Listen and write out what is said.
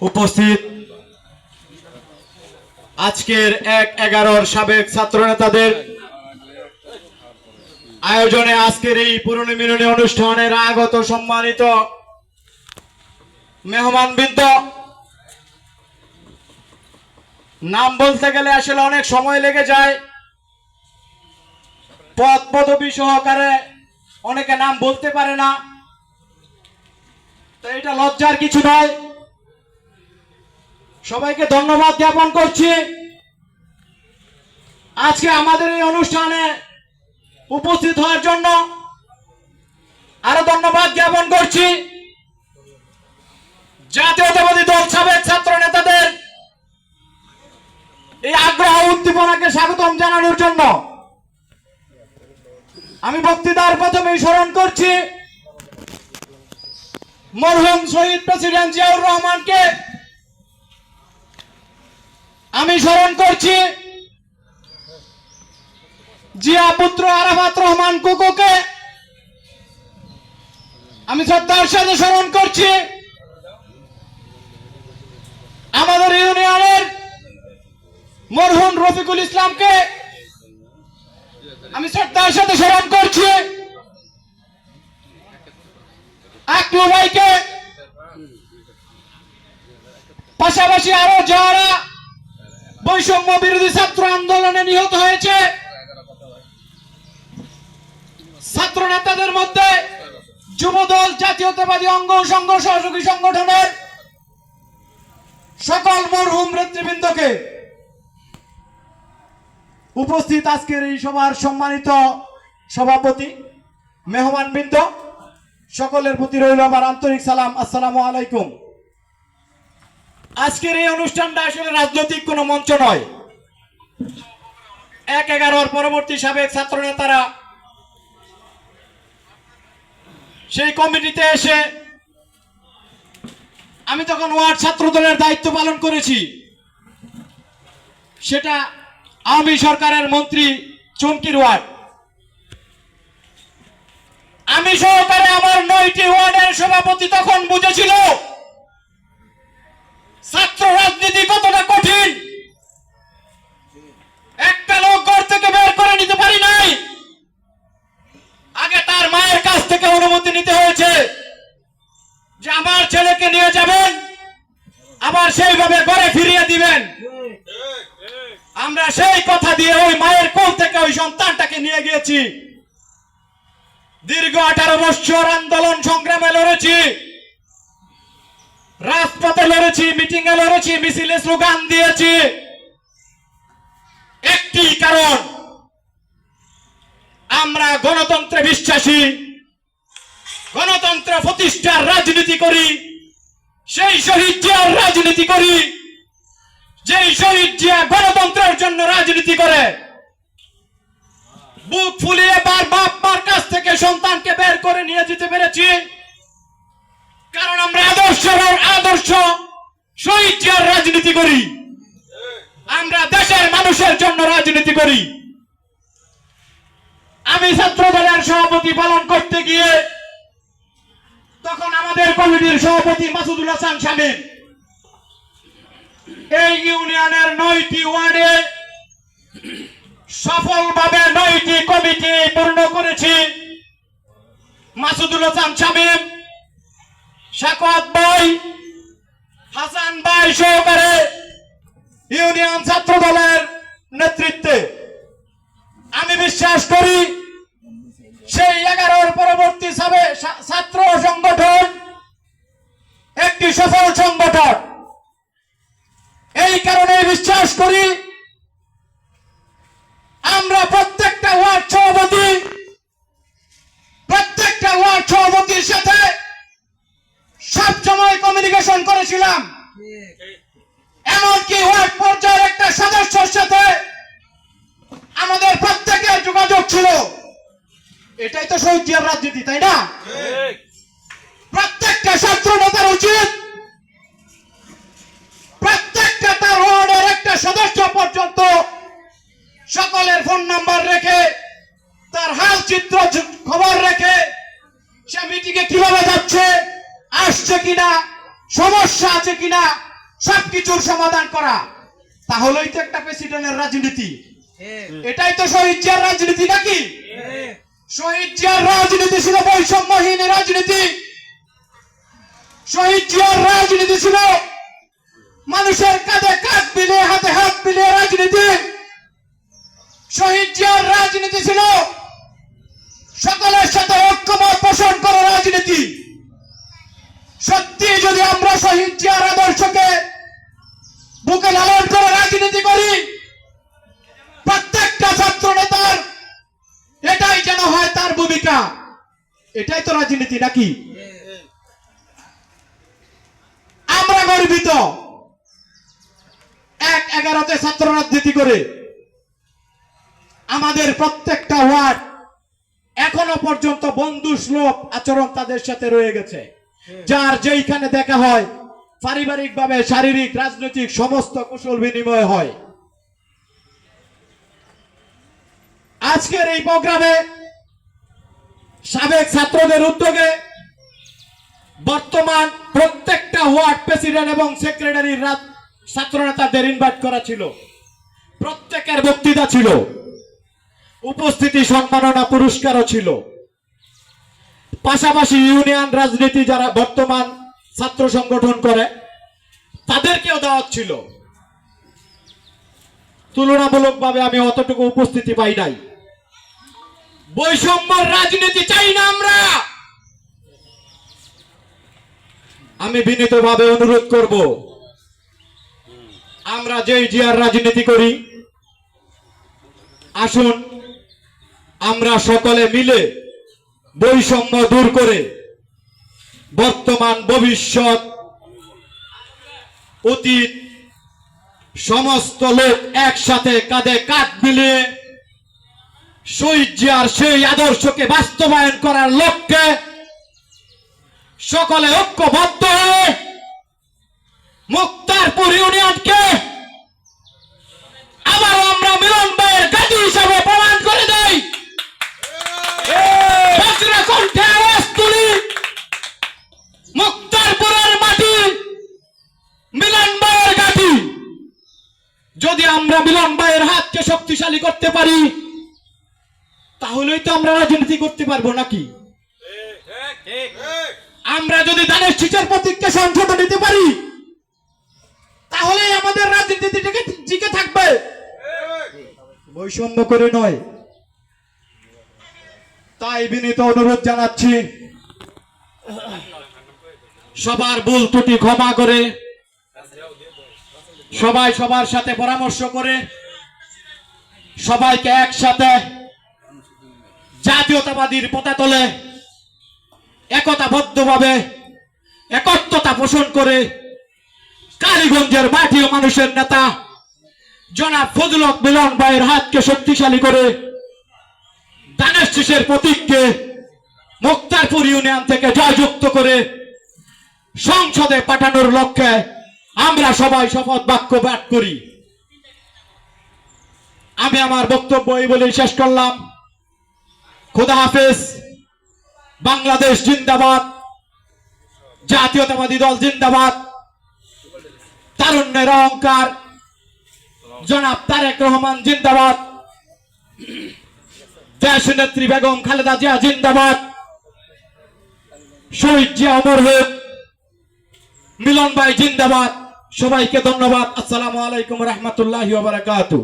উপস্থিত। আজকের এক এগারোর সাবেক ছাত্র নেতাদের আয়োজনে আজকের এই পুরনো মিলনী অনুষ্ঠানের আগত সম্মানিত মেহমান বৃন্দ। নাম বলতে গেলে আসলে অনেক সময় লেগে যায়। পদ পদবী সহকারে অনেকে নাম বলতে পারে না। তো এটা লজ্জার কিছু নয়। সবাইকে ধন্যবাদ জ্ঞাপন করছি। আজকে আমাদের এই অনুষ্ঠানে উপস্থিত হওয়ার জন্য আরও ধন্যবাদ জ্ঞাপন করছি। জাতীয়তাবাদী দল সাবেক ছাত্র নেতাদের এই আগ্রহ উদ্দীপনাকে স্বাগতম জানানোর জন্য আমি বক্তৃতার প্রথমেই স্মরণ করছি, মরহুম শহীদ প্রেসিডেন্ট জিয়াউর রহমানকে আমি স্মরণ করছি জিয়া পুত্র আরাফাত রহমান কুকুকে। আমি শ্রদ্ধার সাথে স্মরণ করছি। আমাদের ইউনিয়নের মরহুম রফিকুল ইসলামকে আমি শ্রদ্ধার সাথে স্মরণ করছি। আকলু ভাইকে। পাশাপাশি আরও যারা বৈষম্য বিরোধী ছাত্র আন্দোলনে নিহত হয়েছে। ছাত্র নেতাদের মধ্যে যুবদল, জাতীয়তাবাদী অঙ্গ সংঘ, সহযোগী সংগঠনের সকল মরহুম নেতৃবৃন্দকে উপস্থিত আজকের এই সভার সম্মানিত সভাপতি, মেহমান বৃন্দ, সকলের প্রতি রইল আমার আন্তরিক সালাম। আসসালামু আলাইকুম। আজকের এই অনুষ্ঠানটা আসলে রাজনৈতিক কোনো মঞ্চ নয়। এক এগারোর পরবর্তী সাবেক ছাত্র নেতারা সেই কমিটিতে এসে আমি তখন ওয়ার্ড ছাত্র দলের দায়িত্ব পালন করেছি। সেটা আওয়ামী সরকারের মন্ত্রী চুমকির ওয়ার্ড। আমি সহকারে আমার নয়টি ওয়ার্ডের সভাপতি তখন বুঝেছিল ছাত্র রাজনীতি কতটা কঠিন? একটা লোক ঘর থেকে বের করে নিতে পারি নাই। আগে তার মায়ের কাছ থেকে অনুমতি নিতে হয়েছে যে আমার ছেলেকে নিয়ে যাবেন, আবার সেইভাবে ঘরে ফিরিয়ে দিবেন। আমরা সেই কথা দিয়ে ওই মায়ের কোল থেকে ওই সন্তানটাকে নিয়ে গিয়েছি। দীর্ঘ আঠারো বছর আন্দোলন সংগ্রামে লড়েছি। রাজপথে লড়েছি মিটিং এ লড়েছি, মিছিলে স্লোগান দিয়েছি। একটি কারণ, আমরা গণতন্ত্রে বিশ্বাসী, গণতন্ত্র প্রতিষ্ঠার রাজনীতি করি, সেই শহীদ জিয়ার রাজনীতি করি, যেই শহীদ জিয়া গণতন্ত্রের জন্য রাজনীতি করে। বুক ফুলিয়ে বার বাপ মার কাছ থেকে সন্তানকে বের করে নিয়ে যেতে পেরেছি। কারণ আমরা আদর্শ আদর্শ শহীদ জিয়ার রাজনীতি করি। আমরা দেশের মানুষের জন্য রাজনীতি করি। আমি ছাত্র দলের সভাপতি পালন করতে গিয়ে তখন আমাদের কমিটির সভাপতি মাসুদুল হাসান শামীম এই ইউনিয়নের নয়টি ওয়ার্ডে সফলভাবে নয়টি কমিটি পূর্ণ করেছি। মাসুদুল হাসান শামীম শাকত ভাই, হাসান ভাই সহকারে ইউনিয়ন ছাত্র দলের নেতৃত্বে। আমি বিশ্বাস করি, সেই এগারোর পরবর্তী ছাত্র সংগঠন একটি সফল সংগঠন। করেছিলাম এমনকি ওয়ার্ড পর্যায়ের একটা সদস্যের সাথে আমাদের প্রত্যেকের যোগাযোগ ছিল। এটাই তো শহীদ জিয়ার রাজনীতি তাই না? প্রত্যেকটা ছাত্র নেতার উচিত প্রত্যেকটা তার ওয়ার্ডের একটা সদস্য পর্যন্ত সকলের ফোন নাম্বার রেখে তার হাল চিত্র খবর রেখে সে মিটিংয়ে কীভাবে যাচ্ছে আসছে কিনা সমস্যা আছে কিনা সবকিছুর সমাধান করা। তাহলেই তো একটা প্রেসিডেন্টের রাজনীতি। এটাই তো শহীদ জিয়ার রাজনীতি নাকি? শহীদ জিয়ার রাজনীতি ছিল বৈষম্যহীন রাজনীতি। শহীদ জিয়ার রাজনীতি ছিল মানুষের কাঁধে কাঁধ মিলিয়ে হাতে হাত মিলিয়ে রাজনীতি। শহীদ জিয়ার রাজনীতি ছিল সকলের সাথে ঐক্যমত পোষণ করা রাজনীতি। সত্যি যদি আমরা শহীদ জিয়ার আদর্শকে বুকে লালন করে রাজনীতি করি, প্রত্যেকটা ছাত্র নেতার এটাই যেন হয় তার ভূমিকা। এটাই তো রাজনীতি নাকি? আমরা গর্বিত। এক এগারোতে ছাত্র রাজনীতি করে আমাদের প্রত্যেকটা ওয়ার্ড এখনও পর্যন্ত বন্ধু আচরণ তাদের সাথে রয়ে গেছে। যার যেইখানে দেখা হয় পারিবারিক ভাবে শারীরিক, রাজনৈতিক সমস্ত কুশল বিনিময় হয়। আজকের এই প্রোগ্রামে সাবেক ছাত্রদের উদ্যোগে বর্তমান প্রত্যেকটা ওয়ার্ড প্রেসিডেন্ট এবং সেক্রেটারি ছাত্র নেতাদের ইনভাইট করা ছিল। প্রত্যেকের বক্তৃতা ছিল। উপস্থিতি সম্মাননা পুরস্কারও ছিল। পাশাপাশি ইউনিয়ন রাজনীতি যারা বর্তমান ছাত্র সংগঠন করে, তাদেরকেও দাওয়াত ছিল। তুলনামূলকভাবে আমি অতটুকু উপস্থিতি পাই নাই। বৈষম্যর রাজনীতি চাই না আমরা! আমি বিনীতভাবে অনুরোধ করব, আমরা যেই জিয়ার রাজনীতি করি, আসুন, আমরা সকলে মিলে বৈষম্য দূর করে বর্তমান ভবিষ্যৎ অতীত সমস্ত লোক একসাথে কাঁধে কাঁধ মিলিয়ে শহীদ জিয়ার সেই আদর্শকে বাস্তবায়ন করার লক্ষ্যে সকলে ঐক্যবদ্ধ হয়ে মুক্তারপুর ইউনিয়নকে আবারও আমরা মিলন ভাইয়ের গাদি হিসাবে প্রমাণ করে দেই। শক্তিশালী করতে পারি, তাহলেই তো আমরা রাজনীতি করতে পারব নাকি? আমরা যদি দানের শিচার প্রতীককে সংশোধন নিতে পারি তাহলে আমাদের রাজনীতি টিকে থাকবে। বৈষম্য করে নয়। তাই বিনীত অনুরোধ জানাচ্ছি, সবার ভুল ত্রুটি ক্ষমা করে, সবাই সবার সাথে পরামর্শ করে সবাইকে একসাথে জাতীয়তাবাদীর পতাতলে একতাবদ্ধভাবে একত্রতা পোষণ করে কালীগঞ্জের মাটি ও মানুষের নেতা জনাব ফজলক মিলন ভাইয়ের হাতকে শক্তিশালী করে দানেশ শীষের প্রতীককে মুক্তারপুর ইউনিয়ন থেকে জয়যুক্ত করে সংসদে পাঠানোর লক্ষ্যে আমরা সবাই শপথ বাক্য পাঠ করি। আমি আমার বক্তব্য এই বলেই শেষ করলাম। খোদা হাফেজ, বাংলাদেশ জিন্দাবাদ, জাতীয়তাবাদী দল জিন্দাবাদ। তারুণ্যের অহংকার, জনাব তারেক রহমান জিন্দাবাদ। দেশ নেত্রী বেগম খালেদা জিয়া জিন্দাবাদ। শহীদ জিয়া অমর হোক মিলন ভাই জিন্দাবাদ। সবাইকে ধন্যবাদ। আসসালামু আলাইকুম রহমতুল্লাহ বারাকাতু